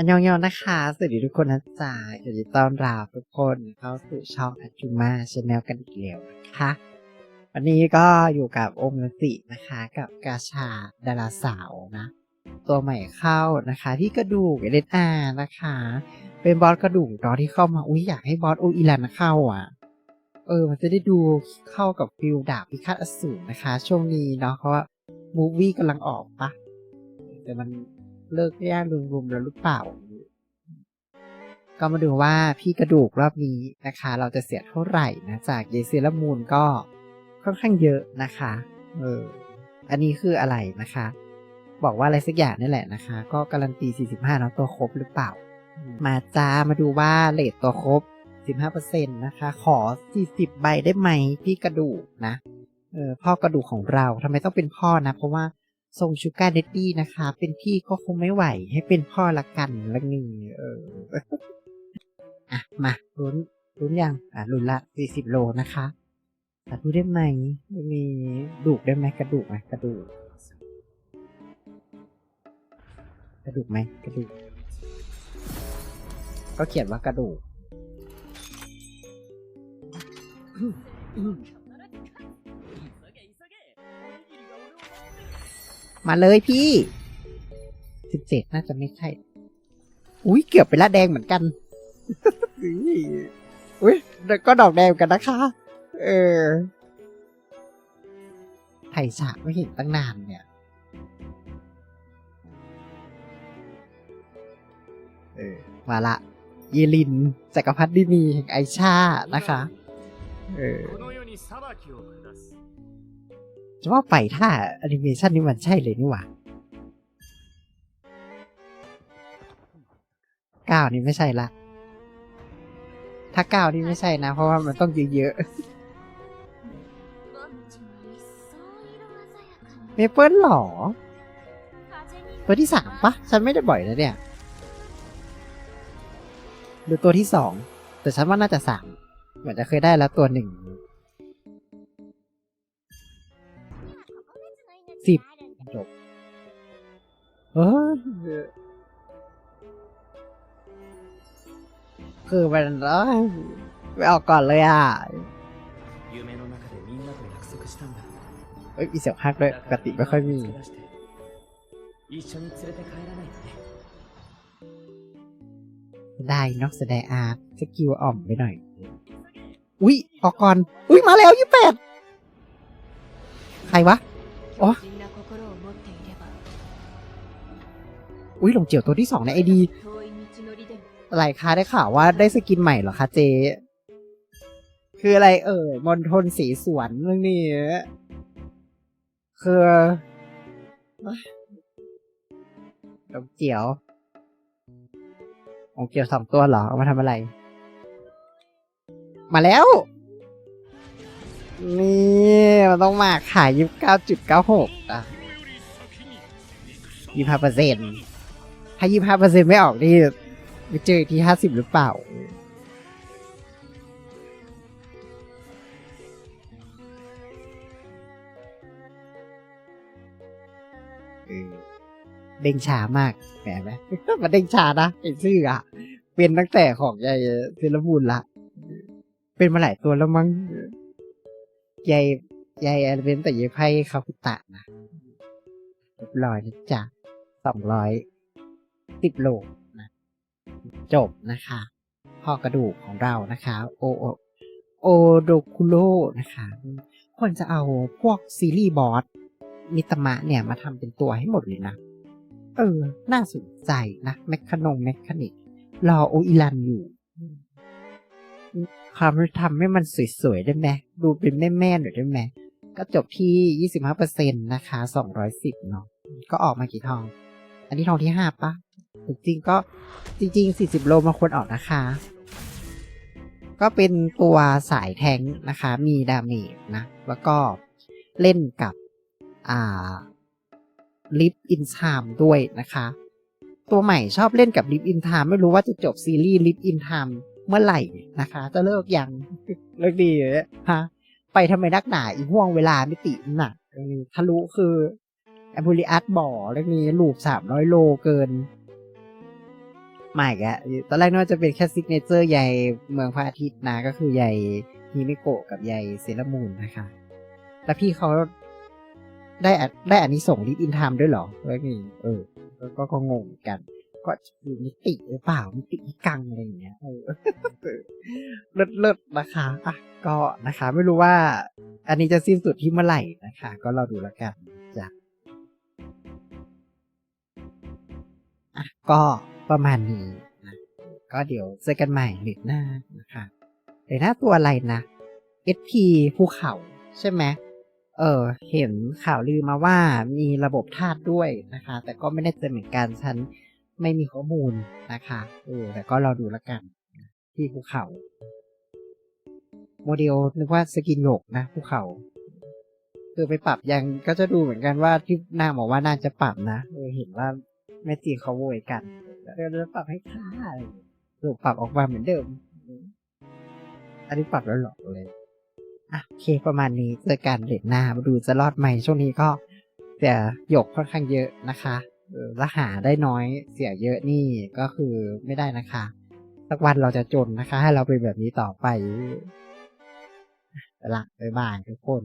อันยองๆนะคะ สวัสดีทุกคนนะจ๊ะยินดีต้อนรับทุกคนเข้าสู่ช่องอัจจุมาชาแนลกันอีกแล้วนะคะ วันนี้ก็อยู่กับโอมนสินะคะ กับกาชาดาราสาวนะ ตัวใหม่เข้านะคะ ที่กระดูกเอเดนอานะคะ เป็นบอสกระดูกตอนที่เข้ามาอุ้ยอยากให้บอสโออิลันเข้าอะ เออ มันจะได้ดูเข้ากับฟิลดาบพิฆาตอสูรนะคะ ช่วงนี้เนาะเพราะว่ามูวี่กำลังออกปะแต่มัน เลิกย่างรวมๆแล้วหรือเปล่า ก็มาดูว่าพี่กระดูกรอบนี้นะคะ เราจะเสียเท่าไหร่นะ จากเยเซรามูนก็ค่อนข้างเยอะนะคะ เออ อันนี้คืออะไรนะคะ บอกว่าอะไรสักอย่างนี่แหละนะคะ ก็การันตี 45นะตัวครบหรือเปล่า มาจ้ามาดูว่าเลทตัวครบ 15%นะคะ ขอ 40 ใบได้ไหมพี่กระดูกนะ เออพ่อกระดูกของเราทำไมต้องเป็นพ่อนะ เพราะว่า ทรงชูการ์เดดดี้นะคะ เป็นพี่ก็คงไม่ไหวให้เป็นพ่อละกันละนี่เอออะมาลุ้นลุ้นยังอะลุ้นละ40โลนะคะสาธุได้ไหมมีดูกได้ไหมกระดูกไหมกระดูกกระดูกไหมกระดูกก็เขียนว่ากระดูก มาเลยพี่สิบเจ็ดน่าจะไม่ใช่ อุ้ยเกือบไปละแดงเหมือนกัน อุ้ยอุ้ยก็ดอกแดงเหมือนกันนะคะ เออ ไถ่ฉากไม่เห็นตั้งนานเนี่ย เออ มาละ เยลินจักรพรรดินีแห่งไอชา นะคะ เออ จะว่าไปถ้าแอนิเมชันนี้มันใช่เลยนี่หว่าเก้านี่ไม่ใช่ละ ถ้าเก้านี่ไม่ใช่นะ เพราะว่ามันต้องเยอะๆเมเปิลหรอ ตัวที่สามปะฉันไม่ได้บ่อยนะเนี่ยหรือตัวที่สองแต่ฉันว่าน่าจะสามเหมือนจะเคยได้แล้วตัวหนึ่ง สิบจบเออคือมันร้อยไม่ออกก่อนเลยอะเอ้ยมีเสียงฮักด้วยปกติไม่ค่อยมีได้นอกแสดงอาร์สกิลอ่อมไปหน่อย อุ้ยออกก่อน อุ้ยมาแล้วยี่แปดใครวะ อ๋อ อุ๊ยหลงเจียวตัวที่สองในไอดีอะไรคะได้ข่าวว่าได้สกินใหม่เหรอคะเจ คืออะไรเอ่ยมณฑลสีสวนเรื่องนี้คือหลงเจียวหลงเจียวสองตัวเหรอเอามาทำอะไร มาแล้ว นี่มันต้องมาขายยี่สิบเก้าจุดเก้าหกอะยี่ห้าเปอร์เซ็นต์ ถ้ายี่ห้าเปอร์เซ็นไม่ออกนี่ไปเจอที่ห้าสิบหรือเปล่า เด้งช้ามากแหมไหมมันเด้งช้านะไอ้ชื่ออะเป็นตั้งแต่ของยายเซรามูนละ เป็นมาหลายตัวแล้วมั้งยายยายเป็นแต่ยายไพ่คาคุตะนะเรียบร้อยนะจ๊ะสองร้อย สิบโลนะจบนะคะพ่อกระดูกของเรานะคะโอโอโอโดคุโรนะคะควรจะเอาพวกซีรีส์บอสมิตมะเนี่ยมาทำเป็นตัวให้หมดเลยนะ เออ น่าสนใจนะ แมคคานงแมคคานิกรอโออิลันอยู่คำทำให้มันสวยๆ ได้ไหมดูเป็นแม่ๆหน่อยได้ไหมก็จบที่ 25%นะคะ 210 เนาะก็ออกมากี่ทอง อันนี้ทองที่5ปะจริงๆก็จริงๆ40 โลมันควรออกนะคะ ก็เป็นตัวสายแทงค์นะคะ มีดาเมจนะ แล้วก็เล่นกับ อ่าลิฟอินไทม์ด้วยนะคะ ตัวใหม่ชอบเล่นกับลิฟอินไทม์ไม่รู้ว่าจะจบซีรีส์ลิฟอินไทม์เมื่อไหร่นะคะ จะเลิกยังเลิกดีเลยฮะไปทำไมนักหนาอีห่วงเวลาไม่ติหนักเรื่องนี้ทะลุคือแอมบูลิอัสบ่อเรื่องนี้ลูปสามร้อยโลเกินมาอีกแล้วตอนแรกน่าจะเป็นแค่ซิกเนเจอร์ใยเมืองพระอาทิตย์นะ ก็คือใยฮิมิโกะกับใยเซรามูนนะคะ แล้วพี่เขาได้ได้อันนี้ส่งลิดอินไทม์ด้วยเหรอเออนี่เออก็ก็ก็งงกัน ก็คือมิติหรือเปล่ามิติกังอะไรอย่างเงี้ยเออเลิศเลิศนะคะอะก็นะคะ ไม่รู้ว่า อันนี้จะสิ้นสุดที่เมื่อไหร่นะคะ ก็เราดูแล้วกันจ้ะ อะก็ประมาณนี้นะก็เดี๋ยวเจอกันใหม่เด็ดหน้านะคะเด็ดหน้าตัวอะไรนะ SP ภูเขาใช่ไหมเออเห็นข่าวลือมาว่ามีระบบธาตุด้วยนะคะ แต่ก็ไม่แน่ใจอเหมือนกันฉันไม่มีข้อมูลนะคะเออแต่ก็ราดูแล้วกัน ที่ภูเขา โมเดลนึกว่าสกินหยกนะภูเขา คือไปปรับยังก็จะดูเหมือนกันว่าที่นางบอกว่าน่าจะปรับนะเออเห็นว่า แม่จีเขาโวยกันเออจะปรับให้ค่าอะไรอย่างเงี้ยสรุปปรับออกมาเหมือนเดิม อันนี้ปรับแล้วหรอเลยอะโอเคประมาณนี้เจอกันเด็ดหน้ามาดูจะรอดไหมช่วงนี้ก็เสียหยกค่อนข้างเยอะนะคะเออแล้วหาได้น้อยเสียเยอะนี่ก็คือไม่ได้นะคะสักวันเราจะจนนะคะ ให้เราเป็นแบบนี้ต่อไปไปละบ๊ายบายทุกคน